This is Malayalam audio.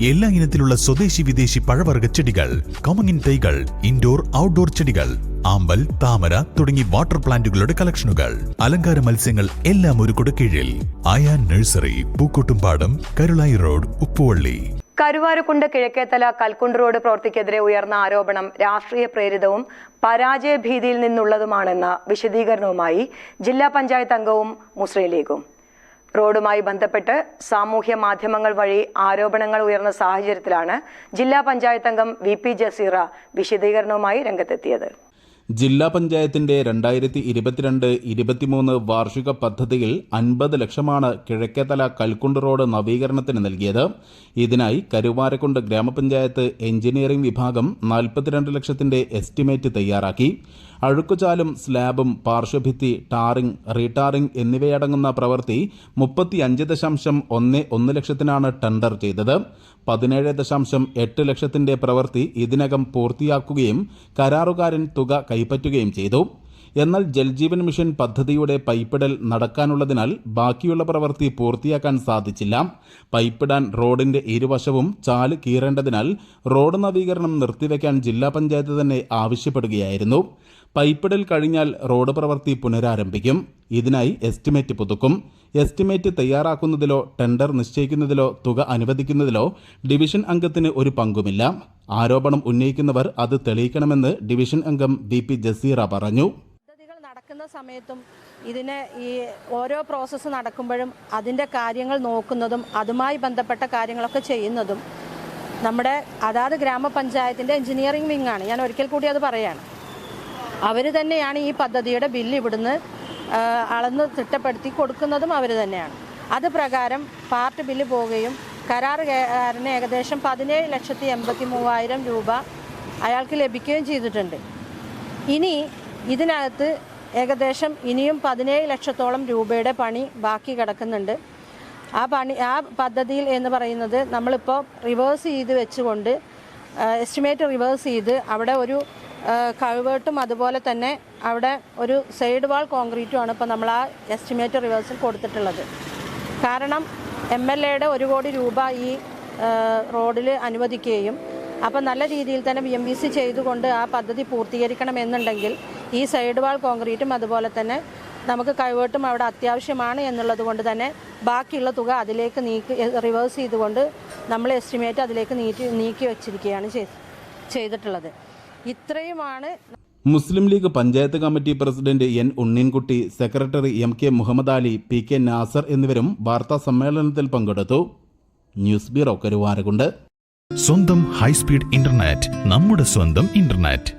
എല്ലാ ഇനത്തിലുള്ള സ്വദേശി വിദേശി പഴവർഗ ചെടികൾ കമങ്ങിൻ തൈകൾ ഇൻഡോർ ഔട്ട്ഡോർ ചെടികൾ ആമ്പൽ താമര തുടങ്ങി വാട്ടർ പ്ലാന്റുകളുടെ കളക്ഷനുകൾ അലങ്കാര മത്സ്യങ്ങൾ എല്ലാം ഒരു കുടക്കീഴിൽ. Ayan nursery Pookkottumpadam Karulai road Uppuvalli. Karuvarakundu Kizhakkethala Kalkundu road പ്രവർത്തിക്കെതിരെ ഉയർന്ന ആരോപണം രാഷ്ട്രീയ പ്രേരിതവും പരാജയ ഭീതിയിൽ നിന്നുള്ളതുമാണെന്ന വിശദീകരണവുമായി ജില്ലാ പഞ്ചായത്ത് അംഗവും മുസ്ലിം ലീഗും. റോഡുമായി ബന്ധപ്പെട്ട് സാമൂഹ്യ മാധ്യമങ്ങൾ വഴി ആരോപണങ്ങൾ ഉയർന്ന സാഹചര്യത്തിലാണ് ജില്ലാ പഞ്ചായത്ത് അംഗം വി പി ജസീറ വിശദീകരണവുമായി രംഗത്തെത്തിയത്. ജില്ലാ പഞ്ചായത്തിന്റെ രണ്ടായിരത്തി ഇരുപത്തിരണ്ട് ഇരുപത്തിമൂന്ന് വാർഷിക പദ്ധതിയിൽ അൻപത് ലക്ഷമാണ് കിഴക്കേതല കൽക്കുണ്ട് റോഡ് നവീകരണത്തിന് നൽകിയത്. ഇതിനായി കരുവാരക്കുണ്ട് ഗ്രാമപഞ്ചായത്ത് എഞ്ചിനീയറിംഗ് വിഭാഗം നാൽപ്പത്തിരണ്ട് ലക്ഷത്തിന്റെ എസ്റ്റിമേറ്റ് തയ്യാറാക്കി. അഴുക്കുചാലും സ്ലാബും പാർശ്വഭിത്തി ടാറിംഗ് റീടാറിംഗ് എന്നിവയടങ്ങുന്ന പ്രവൃത്തി മുപ്പത്തിയഞ്ച് ദശാംശം ഒന്ന് ഒന്ന് ലക്ഷത്തിനാണ് ടെൻഡർ ചെയ്തത്. പതിനേഴ് ദശാംശം എട്ട് ലക്ഷത്തിന്റെ പ്രവൃത്തി ഇതിനകം പൂർത്തിയാക്കുകയും കരാറുകാരൻ തുക കൈപ്പറ്റുകയും ചെയ്തു. എന്നാൽ ജൽജീവൻ മിഷൻ പദ്ധതിയുടെ പൈപ്പിടൽ നടക്കാനുള്ളതിനാൽ ബാക്കിയുള്ള പ്രവൃത്തി പൂർത്തിയാക്കാൻ സാധിച്ചില്ല. പൈപ്പിടാൻ റോഡിന്റെ ഇരുവശവും ചാൽ കീറേണ്ടതിനാൽ റോഡ് നവീകരണം നിർത്തിവെക്കാൻ ജില്ലാ പഞ്ചായത്ത് തന്നെ ആവശ്യപ്പെടുകയായിരുന്നു. പൈപ്പിടൽ കഴിഞ്ഞാൽ റോഡ് പ്രവൃത്തി പുനരാരംഭിക്കും. ഇതിനായി എസ്റ്റിമേറ്റ് പുതുക്കും. എസ്റ്റിമേറ്റ് തയ്യാറാക്കുന്നതിലോ ടെൻഡർ നിശ്ചയിക്കുന്നതിലോ തുക അനുവദിക്കുന്നതിലോ ഡിവിഷൻ അംഗത്തിന് ഒരു പങ്കുമില്ല. ആരോപണം ഉന്നയിക്കുന്നവർ അത് തെളിയിക്കണമെന്ന് ഡിവിഷൻ അംഗം വി പി ജസീറ പറഞ്ഞു. സമയത്തും ഇതിനെ ഈ ഓരോ പ്രോസസ്സ് നടക്കുമ്പോഴും അതിന്റെ കാര്യങ്ങൾ നോക്കുന്നതും അതുമായി ബന്ധപ്പെട്ട കാര്യങ്ങളൊക്കെ ചെയ്യുന്നതും നമ്മുടെ അതാത് ഗ്രാമപഞ്ചായത്തിന്റെ എഞ്ചിനീയറിംഗ് വിങ്ങാണ് ഞാൻ ഒരിക്കൽ കൂടി അത് പറയാണ്. അവർ തന്നെയാണ് ഈ പദ്ധതിയുടെ ബില്ല് ഇവിടുന്ന് അളന്ന് തിട്ടപ്പെടുത്തി കൊടുക്കുന്നതും അവർ തന്നെയാണ്. അത് പ്രകാരം പാർട്ട് ബില്ല് പോവുകയും കരാറുകാരന് ഏകദേശം പതിനേഴ് ലക്ഷത്തി എൺപത്തി മൂവായിരം രൂപ അയാൾക്ക് ലഭിക്കുകയും ചെയ്തിട്ടുണ്ട്. ഇനി ഇതിനകത്ത് ഏകദേശം ഇനിയും പതിനേഴ് ലക്ഷത്തോളം രൂപയുടെ പണി ബാക്കി കിടക്കുന്നുണ്ട്. ആ പണി ആ പദ്ധതിയിൽ എന്ന് പറയുന്നത് നമ്മളിപ്പോൾ റിവേഴ്സ് ചെയ്ത് വെച്ചുകൊണ്ട് എസ്റ്റിമേറ്റ് റിവേഴ്സ് ചെയ്ത് അവിടെ ഒരു കഴുവേട്ടും അതുപോലെ തന്നെ അവിടെ ഒരു സൈഡ് വാൾ കോൺക്രീറ്റുമാണ് ഇപ്പോൾ നമ്മൾ ആ എസ്റ്റിമേറ്റ് റിവേഴ്സിൽ കൊടുത്തിട്ടുള്ളത്. കാരണം എം എൽ എയുടെ ഒരു കോടി രൂപ ഈ റോഡിൽ അനുവദിക്കുകയും അപ്പം നല്ല രീതിയിൽ തന്നെ ബി എം ബി സി ചെയ്തുകൊണ്ട് ആ പദ്ധതി പൂർത്തീകരിക്കണമെന്നുണ്ടെങ്കിൽ ഈ സൈഡ് വാൾ കോൺക്രീറ്റും അതുപോലെ തന്നെ നമുക്ക് കൈവേട്ടും അവിടെ അത്യാവശ്യമാണ് എന്നുള്ളത് കൊണ്ട് തന്നെ ബാക്കിയുള്ള തുക അതിലേക്ക് നീക്കി റിവേഴ്സ് ചെയ്തുകൊണ്ട് നമ്മൾ എസ്റ്റിമേറ്റ് അതിലേക്ക് നീക്കി നീക്കി വച്ചിരിക്കുകയാണ് ചെയ്തിട്ടുള്ളത്. ഇത്രയുമാണ് Muslim League panchayat committee president N Unninkutty secretary M K Muhammad Ali P K Nasar എന്നിവരും വാർത്താ സമ്മേളനത്തിൽ പങ്കെടുത്തു. News bureau Karuvarakundu. സ്വന്തം ഹൈസ്പീഡ് ഇന്റർനെറ്റ് നമ്മുടെ സ്വന്തം ഇന്റർനെറ്റ്.